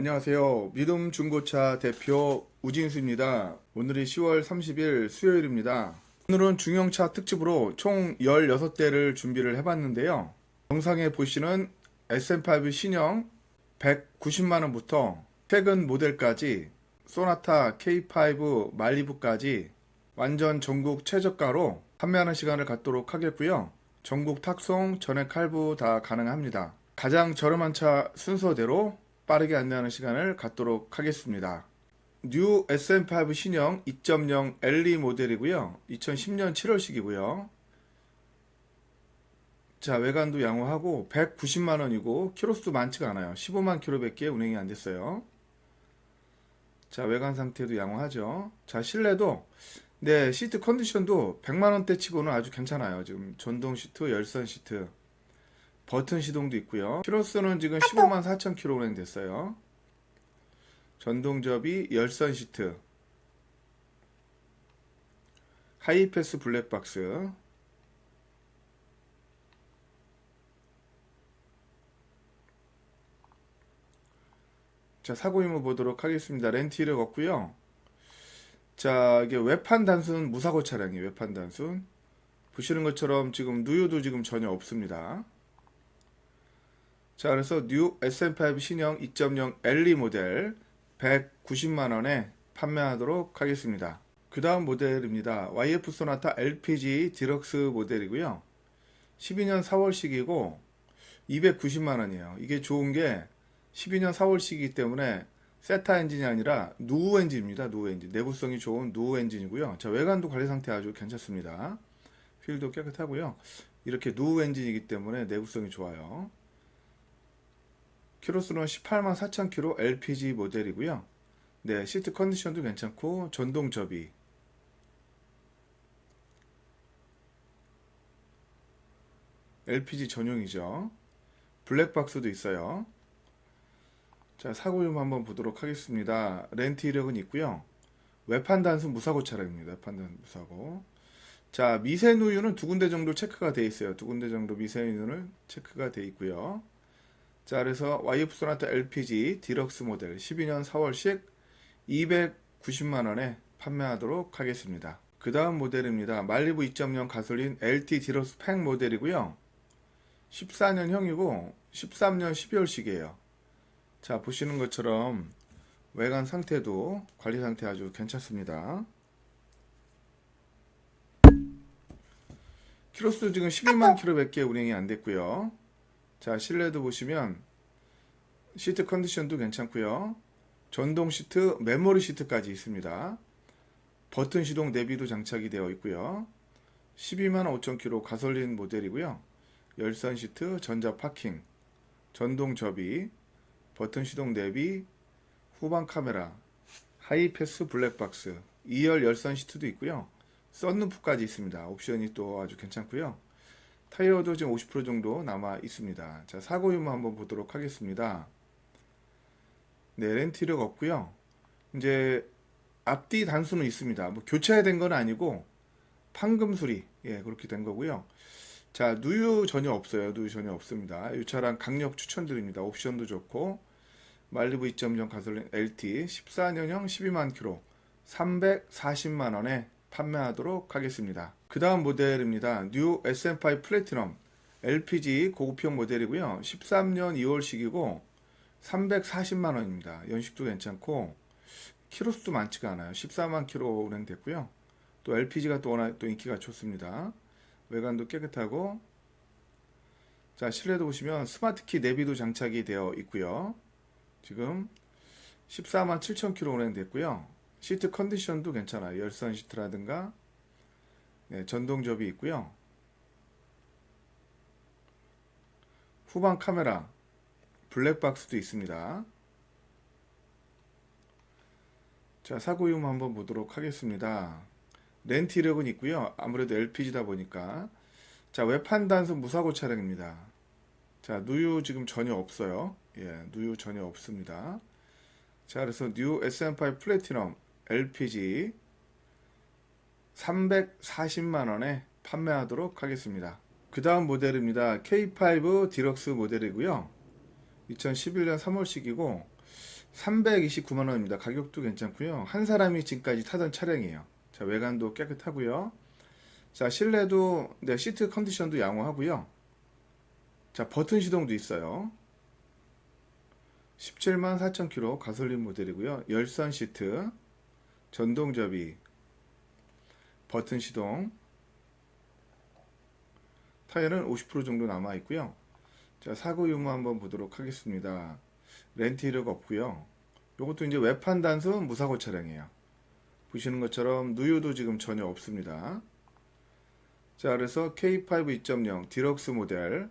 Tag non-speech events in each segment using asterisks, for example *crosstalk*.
안녕하세요. 믿음 중고차 대표 우진수입니다. 오늘이 10월 30일 수요일입니다. 오늘은 중형차 특집으로 총 16대를 준비를 해봤는데요. 영상에 보시는 SM5 신형 190만원부터 최근 모델까지 소나타 K5 말리부까지 완전 전국 최저가로 판매하는 시간을 갖도록 하겠고요. 전국 탁송, 전액 할부 다 가능합니다. 가장 저렴한 차 순서대로 빠르게 안내하는 시간을 갖도록 하겠습니다. 뉴 SM5 신형 2.0 LE 모델이고요. 2010년 7월식이고요. 자, 외관도 양호하고 190만 원이고 키로수 많지가 않아요. 15만 킬로밖에 운행이 안 됐어요. 자, 외관 상태도 양호하죠. 자, 실내도 네, 시트 컨디션도 100만 원대 치고는 아주 괜찮아요. 지금 전동 시트, 열선 시트, 버튼 시동도 있고요. 키로수는 지금 15만 4천 킬로 운행 됐어요. 전동 접이, 열선 시트, 하이패스 블랙박스, 자, 사고 유무 보도록 하겠습니다. 렌트 이력 없고요. 자, 이게 외판 단순 무사고 차량이에요. 외판 단순. 보시는 것처럼 지금 누유도 지금 전혀 없습니다. 자, 그래서 뉴 SM5 신형 2.0 LE 모델 190만 원에 판매하도록 하겠습니다. 그 다음 모델입니다. YF 소나타 LPG 디럭스 모델이고요. 12년 4월식이고 290만 원이에요. 이게 좋은 게 12년 4월식이기 때문에 세타 엔진이 아니라 누우 엔진입니다. 누우 엔진. 내구성이 좋은 누우 엔진이고요. 자, 외관도 관리 상태 아주 괜찮습니다. 휠도 깨끗하고요. 이렇게 누우 엔진이기 때문에 내구성이 좋아요. 키로수는 18만 4천 킬로 LPG 모델이고요. 네, 시트 컨디션도 괜찮고 전동 접이 LPG 전용이죠. 블랙박스도 있어요. 자, 사고 유무 한번 보도록 하겠습니다. 렌트 이력은 있고요. 외판 단순 무사고 차량입니다. 외판 단순 무사고. 자, 미세 누유는 두 군데 정도 체크가 돼 있어요. 두 군데 정도 미세 누유는 체크가 돼 있고요. 자, 그래서 YF 소나타 LPG 디럭스 모델 12년 4월식 290만 원에 판매하도록 하겠습니다. 그 다음 모델입니다. 말리부 2.0 가솔린 LT 디럭스 팩 모델이고요. 14년형이고 13년 12월식이에요. 자, 보시는 것처럼 외관 상태도 관리 상태 아주 괜찮습니다. 키로수 지금 12만 킬로밖에 운행이 안 됐고요. 자, 실내도 보시면 시트 컨디션도 괜찮고요. 전동 시트, 메모리 시트까지 있습니다. 버튼 시동 내비도 장착이 되어 있고요. 12만 5천 킬로 가솔린 모델이고요. 열선 시트, 전자 파킹, 전동 접이, 버튼 시동 내비, 후방 카메라, 하이패스 블랙박스, 2열 열선 시트도 있고요. 썬루프까지 있습니다. 옵션이 또 아주 괜찮고요. 타이어도 지금 50% 정도 남아 있습니다. 자, 사고 유무 한번 보도록 하겠습니다. 네, 렌트 이력 없고요. 이제 앞뒤 단수는 있습니다. 뭐 교체된 건 아니고 판금 수리 예, 그렇게 된 거고요. 자, 누유 전혀 없어요. 누유 전혀 없습니다. 이 차량 강력 추천드립니다. 옵션도 좋고 말리부 2.0 가솔린 LT 14년형 12만 킬로 340만 원에 판매하도록 하겠습니다. 그 다음 모델입니다. 뉴 SM5 플래티넘 LPG 고급형 모델이고요. 13년 2월식이고 340만 원입니다. 연식도 괜찮고 키로수도 많지가 않아요. 14만 킬로 운행됐고요. 또 LPG가 또 워낙 또 인기가 좋습니다. 외관도 깨끗하고 자 실내도 보시면 스마트키 내비도 장착이 되어 있고요. 지금 14만 7천 킬로 운행됐고요. 시트 컨디션도 괜찮아요. 열선 시트라든가 네, 전동 접이 있고요. 후방 카메라 블랙박스도 있습니다. 자, 사고 유무 한번 보도록 하겠습니다. 렌트 이력은 있고요. 아무래도 LPG다 보니까 자, 외판 단순 무사고 차량입니다. 자, 누유 지금 전혀 없어요. 예, 누유 전혀 없습니다. 자, 그래서 뉴 SM5 플래티넘 LPG 340만 원에 판매하도록 하겠습니다. 그 다음 모델입니다. K5 디럭스 모델이고요. 2011년 3월식이고 329만 원입니다. 가격도 괜찮고요. 한 사람이 지금까지 타던 차량이에요. 자, 외관도 깨끗하고요. 자, 실내도 네, 시트 컨디션도 양호하고요. 자, 버튼 시동도 있어요. 17만 4천 킬로 가솔린 모델이고요. 열선 시트, 전동 접이, 버튼 시동. 타이어는 50% 정도 남아 있고요. 자, 사고 유무 한번 보도록 하겠습니다. 렌트 이력 없고요. 요것도 이제 외판 단수 무사고 차량이에요. 보시는 것처럼 누유도 지금 전혀 없습니다. 자, 그래서 K5 2.0 디럭스 모델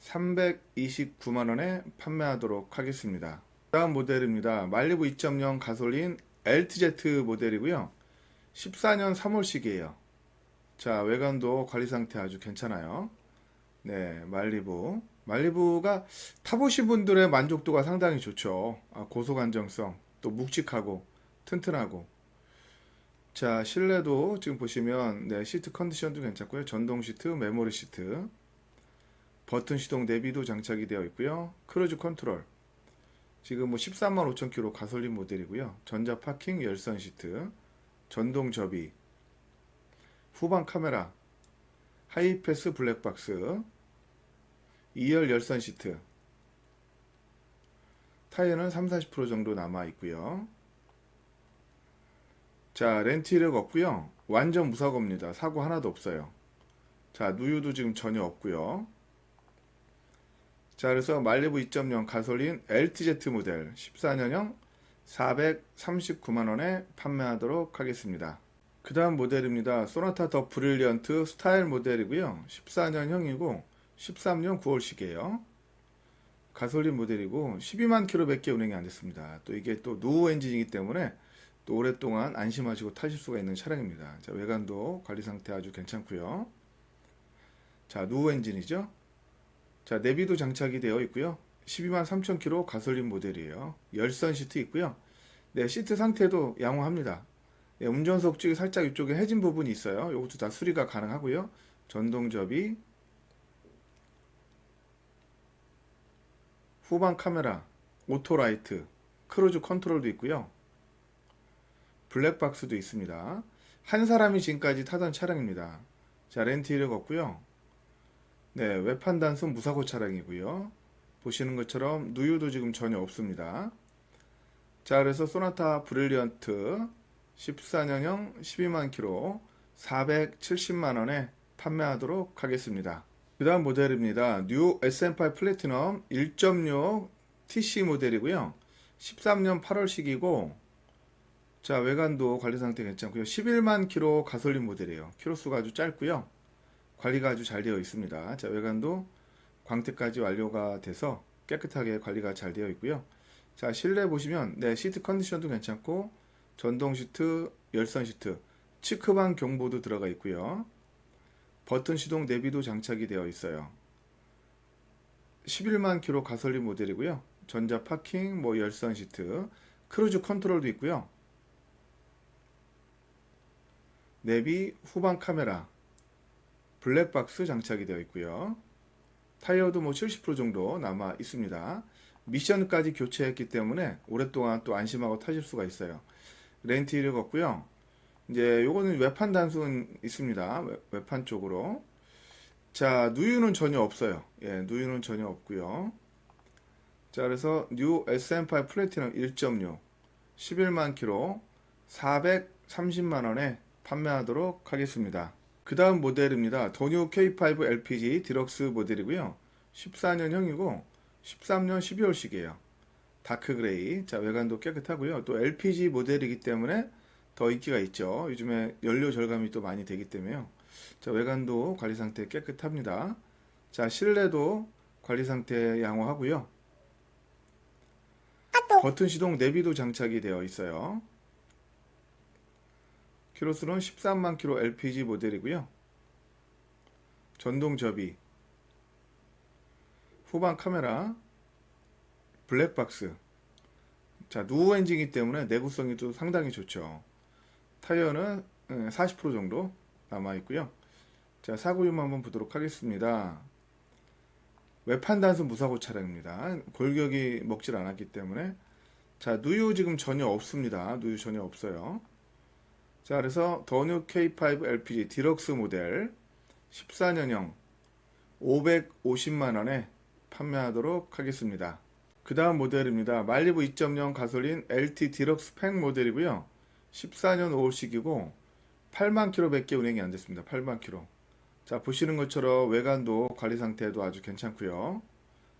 329만 원에 판매하도록 하겠습니다. 다음 모델입니다. 말리부 2.0 가솔린 LTZ 모델이고요. 14년 3월식이에요. 자, 외관도 관리 상태 아주 괜찮아요. 네, 말리부. 말리부가 타보신 분들의 만족도가 상당히 좋죠. 아, 고속 안정성, 또 묵직하고 튼튼하고. 자, 실내도 지금 보시면 네, 시트 컨디션도 괜찮고요. 전동 시트, 메모리 시트, 버튼 시동 내비도 장착이 되어 있고요. 크루즈 컨트롤. 지금 뭐 13만 5천 킬로 가솔린 모델이고요. 전자 파킹 열선 시트, 전동 접이, 후방 카메라, 하이패스 블랙박스, 2열 열선 시트. 타이어는 3, 40% 정도 남아 있고요. 자, 렌트 이력 없고요. 완전 무사고입니다. 사고 하나도 없어요. 자, 누유도 지금 전혀 없고요. 자, 그래서 말리부 2.0 가솔린 LTZ 모델 14년형 439만 원에 판매하도록 하겠습니다. 그 다음 모델입니다. 소나타 더 브릴리언트 스타일 모델이고요. 14년형이고 13년 9월식이에요. 가솔린 모델이고 12만 킬로밖에 운행이 안 됐습니다. 또 이게 또 노후 엔진이기 때문에 또 오랫동안 안심하시고 타실 수가 있는 차량입니다. 자, 외관도 관리 상태 아주 괜찮고요. 자, 노후 엔진이죠. 자, 내비도 장착이 되어 있고요. 12만 3천 킬로 가솔린 모델이에요. 열선 시트 있고요. 네, 시트 상태도 양호합니다. 네, 운전석 쪽에 살짝 이쪽에 해진 부분이 있어요. 이것도 다 수리가 가능하고요. 전동 접이, 후방 카메라, 오토라이트, 크루즈 컨트롤도 있고요. 블랙박스도 있습니다. 한 사람이 지금까지 타던 차량입니다. 자, 렌트 이력 없고요. 네, 외판 단순 무사고 차량이고요. 보시는 것처럼 누유도 지금 전혀 없습니다. 자, 그래서 소나타 브릴리언트 14년형 12만 킬로 470만 원에 판매하도록 하겠습니다. 그 다음 모델입니다. 뉴 SM5 플래티넘 1.6 TC 모델이고요. 13년 8월식이고 자 외관도 관리 상태 괜찮고요. 11만 킬로 가솔린 모델이에요. 키로수가 아주 짧고요. 관리가 아주 잘 되어 있습니다. 자 외관도 광택까지 완료가 돼서 깨끗하게 관리가 잘 되어 있고요. 자 실내 보시면 네 시트 컨디션도 괜찮고 전동 시트, 열선 시트, 치크방 경보도 들어가 있고요. 버튼 시동 내비도 장착이 되어 있어요. 11만 킬로 가솔린 모델이고요. 전자 파킹, 뭐 열선 시트, 크루즈 컨트롤도 있고요. 내비, 후방 카메라, 블랙박스 장착이 되어 있고요. 타이어도 뭐 70% 정도 남아 있습니다. 미션까지 교체했기 때문에 오랫동안 또 안심하고 타실 수가 있어요. 렌트 이력 없고요. 이제 요거는 외판 단순 있습니다. 외, 외판 쪽으로. 자, 누유는 전혀 없어요. 예, 누유는 전혀 없고요. 자, 그래서 뉴 SM5 플래티넘 1.6 11만 킬로 430만 원에 판매하도록 하겠습니다. 그 다음 모델입니다. 더뉴 K5 LPG 디럭스 모델이고요. 14년형이고 13년 12월식이에요. 다크 그레이. 자, 외관도 깨끗하고요. 또 LPG 모델이기 때문에 더 인기가 있죠. 요즘에 연료 절감이 또 많이 되기 때문에요. 자, 외관도 관리 상태 깨끗합니다. 자, 실내도 관리 상태 양호하고요. 버튼 시동 내비도 장착이 되어 있어요. 키로수는 13만 킬로 LPG 모델이고요. 전동 접이, 후방 카메라, 블랙박스. 자, 누우 엔진이기 때문에 내구성이 또 상당히 좋죠. 타이어는 40% 정도 남아 있고요. 자, 사고율 한번 보도록 하겠습니다. 외판 단순 무사고 차량입니다. 골격이 먹질 않았기 때문에 자, 누유 지금 전혀 없습니다. 누유 전혀 없어요. 자, 그래서 더뉴 K5 LPG 디럭스 모델 14년형 550만 원에 판매하도록 하겠습니다. 그 다음 모델입니다. 말리부 2.0 가솔린 LT 디럭스 팩 모델이고요. 14년 5월식이고 8만 킬로밖에 운행이 안 됐습니다. 8만 킬로. 자, 보시는 것처럼 외관도 관리 상태도 아주 괜찮고요.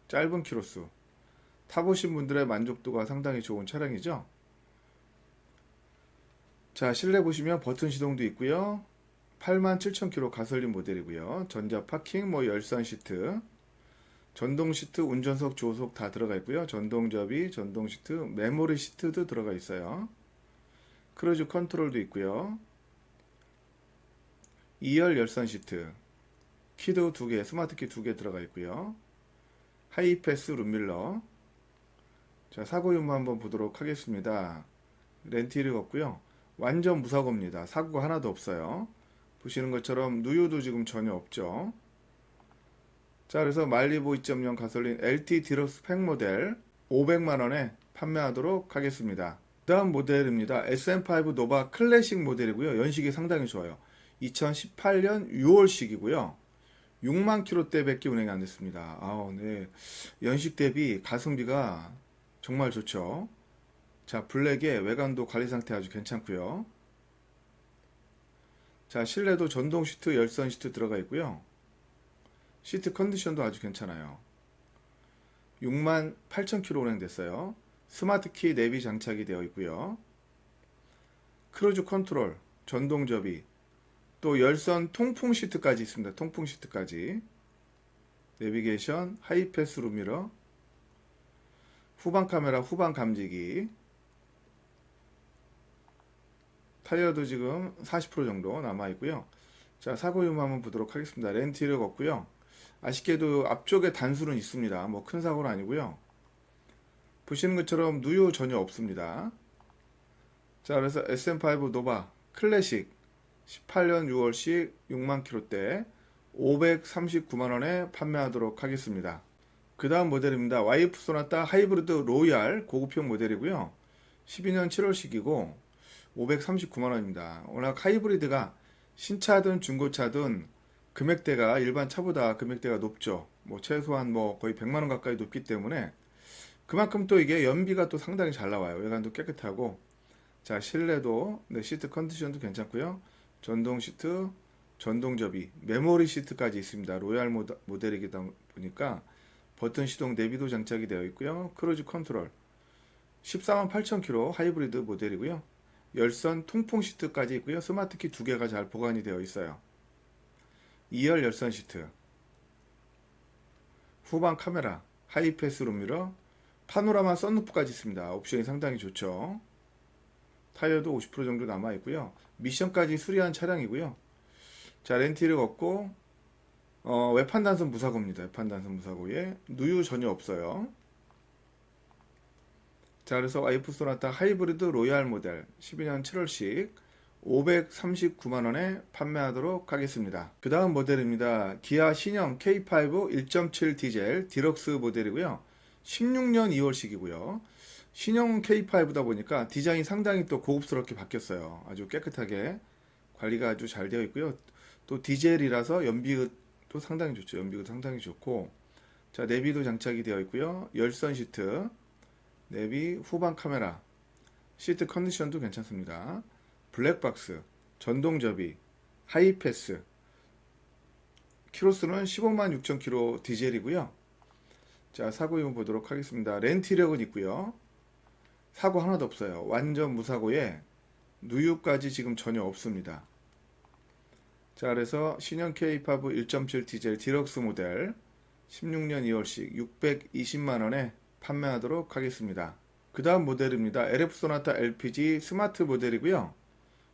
짧은 키로수. 타보신 분들의 만족도가 상당히 좋은 차량이죠. 자, 실내 보시면 버튼 시동도 있고요. 87,000km 가솔린 모델이고요. 전자 파킹, 뭐 열선 시트, 전동 시트, 운전석, 조속 다 들어가 있고요. 전동 접이, 전동 시트, 메모리 시트도 들어가 있어요. 크루즈 컨트롤도 있고요. 2열 열선 시트, 키도 두 개, 스마트 키 두 개 들어가 있고요. 하이패스 룸밀러. 자, 사고 유무 한번 보도록 하겠습니다. 렌티를 없고요. 완전 무사고입니다. 사고가 하나도 없어요. 보시는 것처럼 누유도 지금 전혀 없죠. 자, 그래서 말리보 2.0 가솔린 LT 디럭스 팩 모델 500만 원에 판매하도록 하겠습니다. 다음 모델입니다. SM5 노바 클래식 모델이고요. 연식이 상당히 좋아요. 2018년 6월식이고요. 6만 킬로대 밖에 운행이 안 됐습니다. 아우, 네. 연식 대비 가성비가 정말 좋죠. 자, 블랙의 외관도 관리 상태 아주 괜찮고요. 자, 실내도 전동 시트, 열선 시트 들어가 있고요. 시트 컨디션도 아주 괜찮아요. 6만 8천 킬로 운행됐어요. 스마트 키 내비 장착이 되어 있고요. 크루즈 컨트롤, 전동 접이, 또 열선 통풍 시트까지 있습니다. 통풍 시트까지. 내비게이션, 하이패스 룸미러, 후방 카메라, 후방 감지기. 타이어도 지금 40% 정도 남아 있고요. 자, 사고 유무 한번 보도록 하겠습니다. 렌티력 없고요. 아쉽게도 앞쪽에 단술은 있습니다. 뭐 큰 사고는 아니고요. 보시는 것처럼 누유 전혀 없습니다. 자, 그래서 SM5 노바 클래식 18년 6월식 6만 킬로대 539만 원에 판매하도록 하겠습니다. 그 다음 모델입니다. YF 소나타 하이브리드 로얄 고급형 모델이고요. 12년 7월식이고 539만 원입니다. 워낙 하이브리드가 신차든 중고차든 금액대가 일반 차보다 금액대가 높죠. 뭐 최소한 뭐 거의 100만 원 가까이 높기 때문에 그만큼 또 이게 연비가 또 상당히 잘 나와요. 외관도 깨끗하고 자 실내도 네, 시트 컨디션도 괜찮고요. 전동 시트, 전동 접이, 메모리 시트까지 있습니다. 로얄 모드, 모델이다 보니까 버튼 시동 내비도 장착이 되어 있고요. 크루즈 컨트롤 14만 8천 킬로 하이브리드 모델이고요. 열선 통풍 시트까지 있고요. 스마트 키 두 개가 잘 보관이 되어 있어요. 2열 열선 시트, 후방 카메라, 하이패스 룸미러, 파노라마 썬루프까지 있습니다. 옵션이 상당히 좋죠. 타이어도 50% 정도 남아 있고요. 미션까지 수리한 차량이고요. 자, 렌티를 걷고 어, 외판 단선 무사고입니다. 외판 단선 무사고에 누유 전혀 없어요. 자, 그래서 와이프 소나타 하이브리드 로얄 모델 12년 7월식 539만 원에 판매하도록 하겠습니다. 그 다음 모델입니다. 기아 신형 K5 1.7 디젤 디럭스 모델이고요. 16년 2월식이고요. 신형 K5다 보니까 디자인이 상당히 또 고급스럽게 바뀌었어요. 아주 깨끗하게 관리가 아주 잘 되어 있고요. 또 디젤이라서 연비도 상당히 좋죠. 연비도 상당히 좋고 자 내비도 장착이 되어 있고요. 열선 시트, 내비 후방 카메라, 시트 컨디션도 괜찮습니다. 블랙박스, 전동 접이, 하이패스, 키로수는 15만 6천 킬로 디젤이고요. 자 사고 이용 보도록 하겠습니다. 렌티력은 있고요. 사고 하나도 없어요. 완전 무사고에 누유까지 지금 전혀 없습니다. 자, 그래서 신형 K5 1.7 디젤 디럭스 모델 16년 2월식 620만 원에 판매하도록 하겠습니다. 그 다음 모델입니다. LF 소나타 LPG 스마트 모델이고요.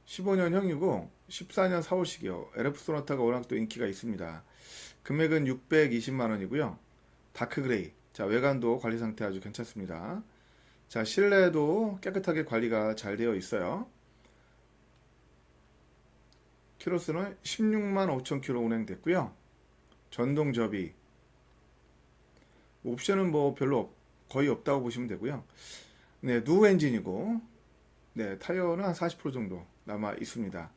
15년형이고 14년 4월식이요. LF 소나타가 워낙 또 인기가 있습니다. 금액은 620만 원이고요. 다크 그레이. 자, 외관도 관리 상태 아주 괜찮습니다. 자, 실내도 깨끗하게 관리가 잘 되어 있어요. 키로수는 16만 5천 킬로 운행됐고요. 전동 접이 옵션은 뭐 별로 없- 거의 없다고 보시면 되고요. 네, 누 엔진이고 네, 타이어는 한 40% 정도 남아 있습니다.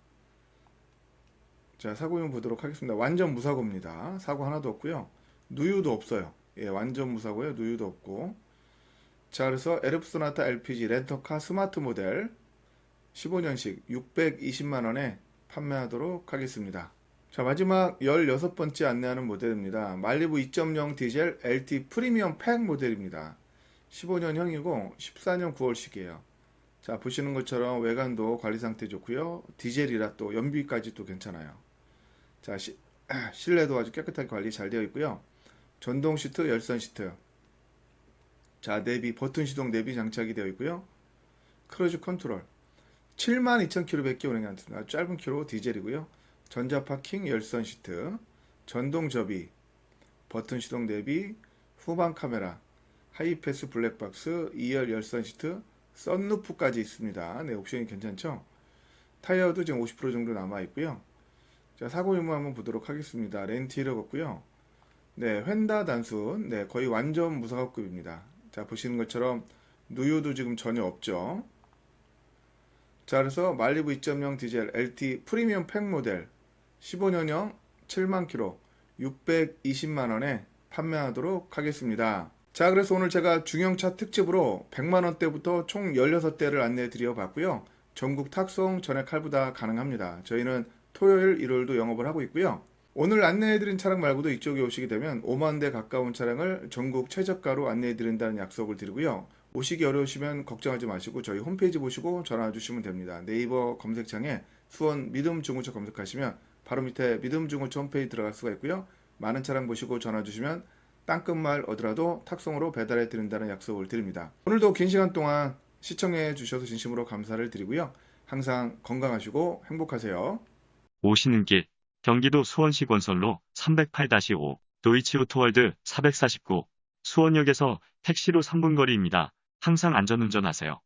자, 사고용 보도록 하겠습니다. 완전 무사고입니다. 사고 하나도 없고요. 누유도 없어요. 예, 완전 무사고요. 누유도 없고. 자, 그래서 에르프 소나타 LPG 렌터카 스마트 모델 15년식 620만 원에 판매하도록 하겠습니다. 자, 마지막 16번째 안내하는 모델입니다. 말리부 2.0 디젤 LT 프리미엄 팩 모델입니다. 15년형이고 14년 9월식이에요. 자, 보시는 것처럼 외관도 관리 상태 좋고요. 디젤이라 또 연비까지 또 괜찮아요. 자, 시- *clears throat* 실내도 아주 깨끗하게 관리 잘 되어 있고요. 전동 시트, 열선 시트. 자, 내비 버튼 시동 내비 장착이 되어 있고요. 크루즈 컨트롤. 72,000km밖에 운행이 안 됩니다. 짧은 키로 디젤이고요. 전자 파킹, 열선 시트, 전동 접이, 버튼 시동 내비, 후방 카메라, 하이패스 블랙박스, 2열 열선 시트, 썬루프까지 있습니다. 네, 옵션이 괜찮죠? 타이어도 지금 50% 정도 남아 있고요. 자, 사고 유무 한번 보도록 하겠습니다. 렌티를 걷고요. 네, 휀다 단순, 네, 거의 완전 무사고급입니다. 자, 보시는 것처럼 누유도 지금 전혀 없죠. 자, 그래서 말리부 2.0 디젤 LT 프리미엄 팩 모델 15년형 7만 킬로 620만 원에 판매하도록 하겠습니다. 자, 그래서 오늘 제가 중형차 특집으로 100만 원대부터 총 16대를 안내해 드려 봤고요. 전국 탁송 전액 할부 다 가능합니다. 저희는 토요일, 일요일도 영업을 하고 있고요. 오늘 안내해 드린 차량 말고도 이쪽에 오시게 되면 5만 대 가까운 차량을 전국 최저가로 안내해 드린다는 약속을 드리고요. 오시기 어려우시면 걱정하지 마시고 저희 홈페이지 보시고 전화 주시면 됩니다. 네이버 검색창에 수원 믿음 중고차 검색하시면 바로 밑에 믿음 중고차 홈페이지 들어갈 수가 있고요. 많은 차량 보시고 전화 주시면 땅끝말 얻으라도 탁송으로 배달해 드린다는 약속을 드립니다. 오늘도 긴 시간 동안 시청해 주셔서 진심으로 감사를 드리고요. 항상 건강하시고 행복하세요. 오시는 길 경기도 수원시 건설로 308-5 도이치오토월드 449 수원역에서 택시로 3분 거리입니다. 항상 안전운전하세요.